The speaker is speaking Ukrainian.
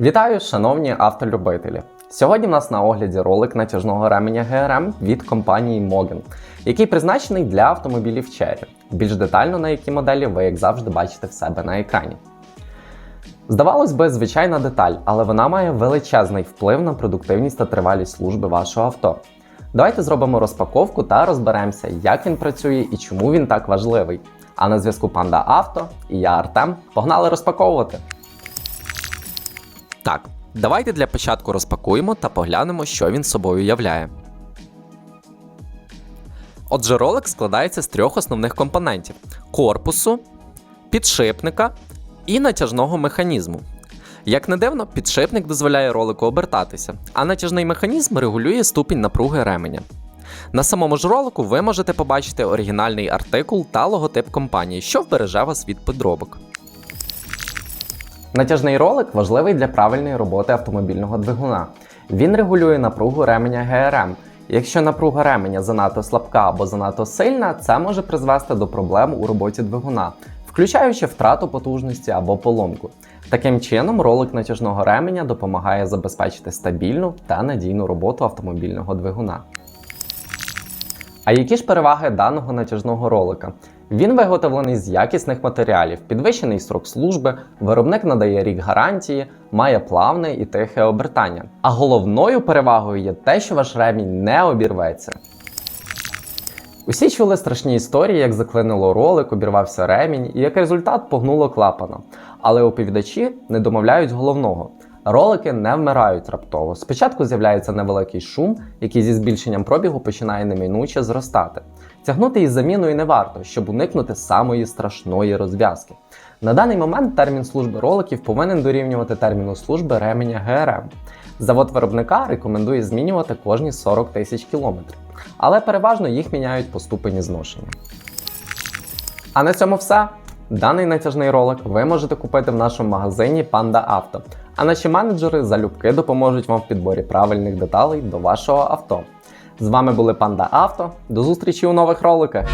Вітаю, шановні автолюбителі! Сьогодні в нас на огляді ролик натяжного ременя GRM від компанії Mogen, який призначений для автомобілів Cherry. Більш детально на які моделі ви, як завжди, бачите в себе на екрані. Здавалось би, звичайна деталь, але вона має величезний вплив на продуктивність та тривалість служби вашого авто. Давайте зробимо розпаковку та розберемося, як він працює і чому він так важливий. А на зв'язку Панда Авто і я Артем. Погнали розпаковувати! Так, давайте для початку розпакуємо та поглянемо, що він собою являє. Отже, ролик складається з трьох основних компонентів: корпусу, підшипника і натяжного механізму. Як не дивно, підшипник дозволяє ролику обертатися, а натяжний механізм регулює ступінь напруги ременя. На самому ж ролику ви можете побачити оригінальний артикул та логотип компанії, що вбереже вас від підробок. Натяжний ролик важливий для правильної роботи автомобільного двигуна. Він регулює напругу ременя ГРМ. Якщо напруга ременя занадто слабка або занадто сильна, це може призвести до проблем у роботі двигуна, включаючи втрату потужності або поломку. Таким чином, ролик натяжного ременя допомагає забезпечити стабільну та надійну роботу автомобільного двигуна. А які ж переваги даного натяжного ролика? Він виготовлений з якісних матеріалів, підвищений срок служби, виробник надає рік гарантії, має плавне і тихе обертання. А головною перевагою є те, що ваш ремінь не обірветься. Усі чули страшні історії, як заклинило ролик, обірвався ремінь і як результат погнуло клапана. Але оповідачі не домовляють головного. Ролики не вмирають раптово. Спочатку з'являється невеликий шум, який зі збільшенням пробігу починає неминуче зростати. Тягнути із заміною не варто, щоб уникнути самої страшної розв'язки. На даний момент термін служби роликів повинен дорівнювати терміну служби ременя ГРМ. Завод виробника рекомендує змінювати кожні 40 тисяч кілометрів, але переважно їх міняють по ступені зношення. А на цьому все. Даний натяжний ролик ви можете купити в нашому магазині Panda Auto, а наші менеджери залюбки допоможуть вам в підборі правильних деталей до вашого авто. З вами були Панда Авто. До зустрічі у нових роликах!